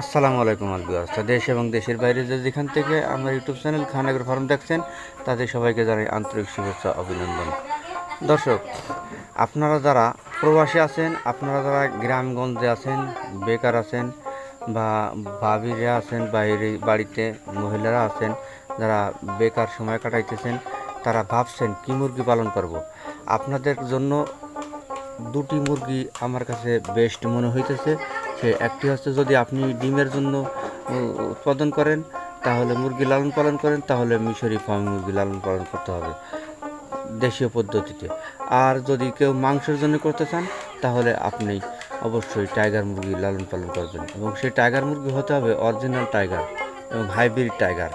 আসসালামু আলাইকুম আলবিয়াস্তা দেশ এবং দেশের বাইরে যে যেখান থেকে আমার ইউটিউব চ্যানেল খানাগর ফার্ম দেখছেন, তাদের সবাইকে জানাই আন্তরিক শুভেচ্ছা, অভিনন্দন। দর্শক, আপনারা যারা প্রবাসী আছেন, আপনারা যারা গ্রামগঞ্জে আছেন, বেকার আছেন, বা ভাবিরা আছেন, বাইরে বাড়িতে মহিলারা আছেন, যারা বেকার সময় কাটাইতেছেন, তারা ভাবছেন, কি মুরগি পালন করব? আপনাদের জন্য দুটি মুরগি আমার কাছে বেস্ট মনে হইতেছে। সে একটি হচ্ছে যদি আপনি ডিমের জন্য উৎপাদন করেন, তাহলে মুরগি লালন পালন করেন, তাহলে মিশরি ফার্ম মুরগি লালন পালন করতে হবে দেশীয় পদ্ধতিতে। আর যদি কেউ মাংসের জন্য করতে চান, তাহলে আপনি অবশ্যই টাইগার মুরগি লালন পালন করবেন এবং সেই টাইগার মুরগি হতে হবে অরিজিনাল টাইগার এবং হাইব্রিড টাইগার।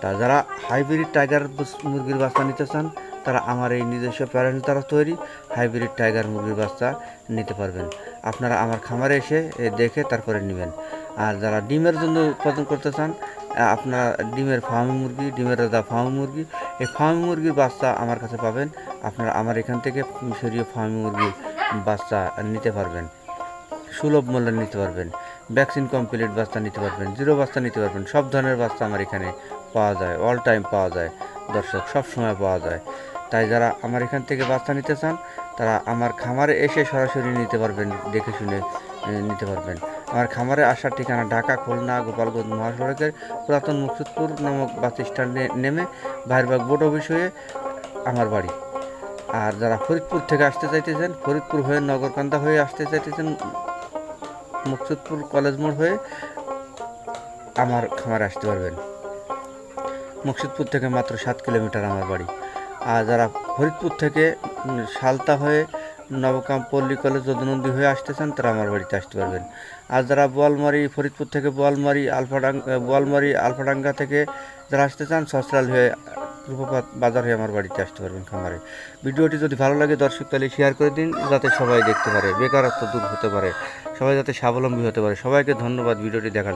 তা যারা হাইব্রিড টাইগার মুরগির বাচ্চা নিতে চান, তারা আমার এই নিজস্ব প্যারেন্ট দ্বারা তৈরি হাইব্রিড টাইগার মুরগির বাচ্চা নিতে পারবেন। আপনারা আমার খামারে এসে দেখে তারপরে নেবেন। আর যারা ডিমের জন্য উৎপাদন করতে চান আপনারা ডিমের ফার্ম মুরগি, ডিমের রাজা ফার্ম মুরগি, এই ফার্ম মুরগির বাচ্চা আমার কাছে পাবেন। আপনারা আমার এখান থেকে মিশরীয় ফার্ম মুরগির বাচ্চা নিতে পারবেন। সুলভ মূল্যে নিতে পারবেন। ভ্যাকসিন কমপ্লিট বাচ্চা নিতে পারবেন, জিরো বাচ্চা নিতে পারবেন। সব ধরনের বাচ্চা আমার এখানে পাওয়া যায়, অল টাইম পাওয়া যায়। দর্শক, সব সময় পাওয়া যায়। তাই যারা আমার এখান থেকে বাচ্চা নিতে চান, তারা আমার খামারে এসে সরাসরি নিতে পারবেন, দেখে শুনে নিতে পারবেন। আমার খামারে আসার ঠিকানা ঢাকা, খুলনা, গোপালগঞ্জ মহাসড়কের পুরাতন মুকসুদপুর নামক বাস স্ট্যান্ডে নেমে বাইরবাগ বোর্ড অফিস হয়ে আমার বাড়ি। আর যারা ফরিদপুর থেকে আসতে চাইতেছেন, ফরিদপুর হয়ে নগরকান্দা হয়ে আসতে চাইতেছেন, মুকসুদপুর কলেজ মোড় হয়ে আমার খামারে আসতে পারবেন। মুকসুদপুর থেকে মাত্র সাত কিলোমিটার আমার বাড়ি। আর যারা ফরিদপুর থেকে সালতা হয়ে নবকাম পল্লী কলেজ যদুনন্দী হয়ে আসতে চান তারা আমার বাড়িতে আসতে পারবেন। আর যারা বোয়ালমারি, ফরিদপুর থেকে বোয়ালমারি, আলফাডাং বোয়ালমারি, আলফাডাঙ্গা থেকে যারা আসতে চান, সসরাল হয়ে রূপপাত বাজার হয়ে আমার বাড়িতে আসতে পারবেন খামারে। ভিডিওটি যদি ভালো লাগে, দর্শক তাহলে শেয়ার করে দিন, যাতে সবাই দেখতে পারে। বেকারত্ব দূর হতে পারে। সবাই যাতে স্বাবলম্বী হতে পারে। সবাইকে ধন্যবাদ ভিডিওটি দেখার